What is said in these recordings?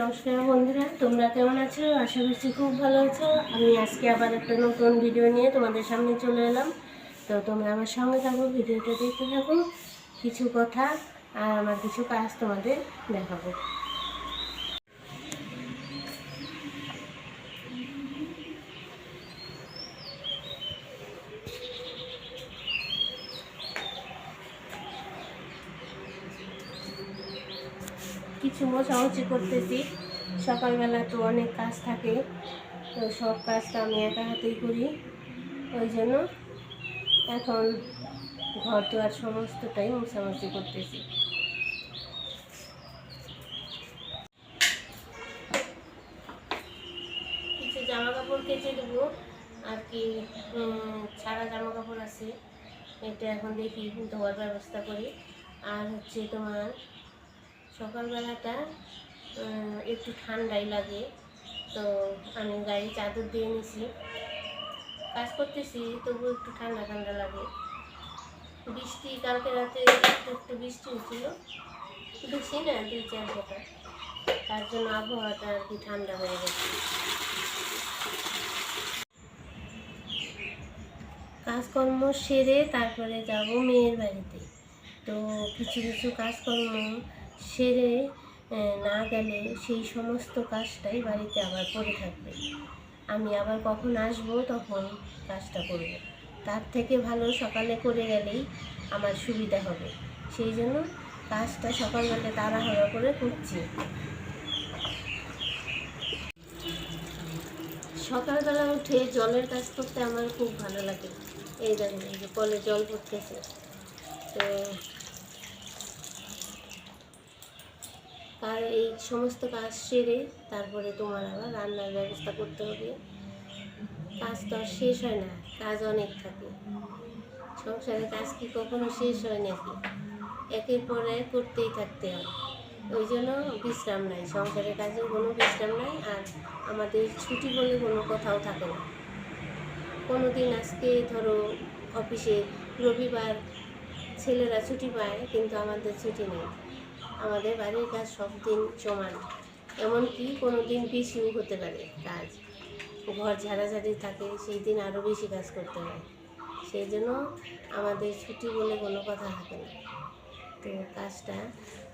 নমস্কার বন্ধুরা, তোমরা কেমন আছো? আশা করছি খুব ভালো আছো। আমি আজকে আবার একটা নতুন ভিডিও নিয়ে তোমাদের সামনে চলে এলাম। তো তোমরা আমার সঙ্গে থাকো, ভিডিওটা দেখতে থাকো, কিছু কথা আর আমার কিছু কাজ তোমাদের দেখাবো। কিছু মোছামুছি করতেছি। সকালবেলা তো অনেক কাজ থাকে, তো সব কাজটা আমি একা হাতেই করি। ওই জন্য এখন ঘর দুয়ার সমস্তটাই মোছামুছি করতেছি। কিছু জামা কাপড় কেচে দেবো, আর কি ছাড়া জামা কাপড় আছে। এটা এখন দেখি, ধোয়ার ব্যবস্থা করি। আর হচ্ছে তোমার সকালবেলাটা একটু ঠান্ডাই লাগে। তো আমি গায়ে চাদর দিয়ে নিছি। কাজ করতেছি তবু একটু ঠান্ডা ঠান্ডা লাগে। বৃষ্টি, কালকে রাতে একটু একটু বৃষ্টি হচ্ছিল বেশি না, দুই চার ফোঁটা। তার জন্য আবহাওয়াটা আর কি ঠান্ডা হয়ে গেছে। কাজকর্ম সেরে তারপরে যাব মেয়ের বাড়িতে। তো কিছু কিছু কাজকর্ম সেরে না গেলে সেই সমস্ত কাজটাই বাড়িতে আবার পড়ে থাকবে। আমি আবার কখন আসব তখন কাজটা করব। তার থেকে ভালো সকালে করে গেলেই আমার সুবিধা হবে। সেই জন্য কাজটা সকালবেলা তাড়াহুড়ো করে করছি। সকালবেলা উঠে জলের কাজ করতে আমার খুব ভালো লাগে। এই দেখেন, এই যে কলে জল পড়তেছে। তো আর এই সমস্ত কাজ সেরে তারপরে তোমার আবার রান্নার ব্যবস্থা করতে হবে। কাজ তো আর শেষ হয় না, কাজ অনেক থাকে। সংসারের কাজ কি কখনো শেষ হয় নাকি? একের পর এক করতেই থাকতে হয়। ওই জন্য বিশ্রাম নাই, সংসারের কাজের কোনো বিশ্রাম নাই আর আমাদের ছুটি বলে কোনো কথাও থাকে না। কোনো দিন আজকে ধরো অফিসে রবিবার ছেলেরা ছুটি পায় কিন্তু আমাদের ছুটি নেই। আমাদের বাড়ির কাজ সব দিন সমান। এমনকি কোনো দিন বেশিও হতে পারে কাজ। ঘর ঝাড়াঝাড়ি থাকে, সেই দিন আরও বেশি কাজ করতে হয়। সেই জন্য আমাদের ছুটি বলে কোনো কথা থাকে না। তো কাজটা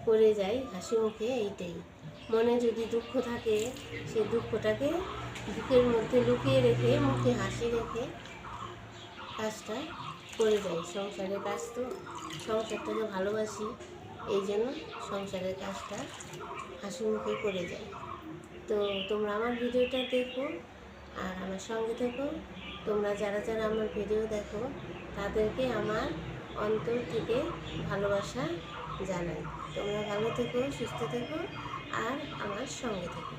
করে যাই, হাসি মুখে এইটাই। মনে যদি দুঃখ থাকে, সেই দুঃখটাকে বুকের মধ্যে লুকিয়ে রেখে, মুখে হাসি রেখে কাজটা করে যাই। সংসারের কাজ তো, সংসারটাকে ভালোবাসি। এই জন্য সংসারের কাজটা হাসি মুখে করে যায়। তো তোমরা আমার ভিডিওটা দেখো আর আমার সঙ্গে থেকো। তোমরা যারা যারা আমার ভিডিও দেখো, তাদেরকে আমার অন্তর থেকে ভালোবাসা জানাই। তোমরা ভালো থেকো, সুস্থ থেকো আর আমার সঙ্গে থেকো।